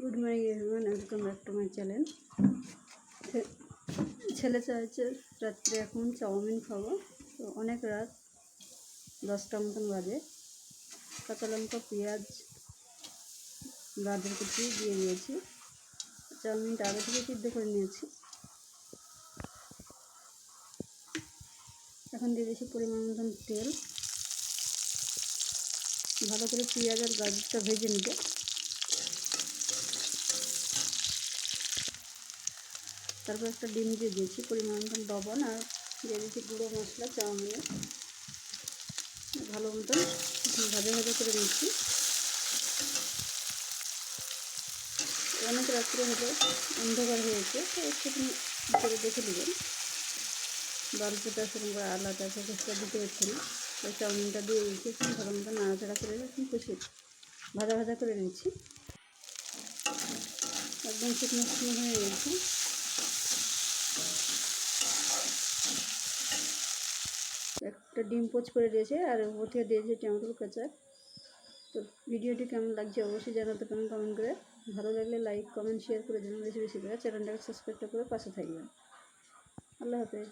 Good morning everyone welcome back to my channel ছেলে চাইছে রাত্রে এখন চাউমিন খাব। তো অনেক রাত দশটা মতন বাজে। কাঁচা লঙ্কা, পেঁয়াজ, গাজর কুচি দিয়ে দিয়েছি। চাউমিনটা আগে থেকে সিদ্ধ করে নিয়েছি। এখন দিয়ে দিয়েছি পরিমাণ মতন তেল। ভালো করে পেঁয়াজ আর গাজরটা ভেজে নিতে। তারপর একটা ডিম দিয়ে দিয়েছি পরিমাণ লবণ আর দিয়ে দিয়েছি গুঁড়ো মশলা, চাউমিনে। ভালো মতন ভাজা ভাজা করে নিচ্ছি অনেক রাত্রে হলে, অন্ধকার হয়েছে, তো একটুখানি করে দেখে নেবেন। বালতিটা সেরকম করে আলাদা চোখটা দিতে হচ্ছে না ওই চাউমিনটা দিয়ে একটু ভালো মতো নাড়াচাড়া করে একটু খুশি ভাজা ভাজা করে নিচ্ছি একদম শুকনো শুকনো হয়ে গেছে একটা ডিম পোচ করে দিয়েছে আর উপর দিয়েছে টমেটোর কাঁচা তো ভিডিওটি কেমন লাগছে অবশ্যই জানাতে পারেন কমেন্ট করে। ভালো লাগলে লাইক, কমেন্ট শেয়ার করে দেবেন বেশি বেশি করে। চ্যানেলটাকে সাবস্ক্রাইব করে পাশে থাকবেন। আল্লাহ হাফেজ।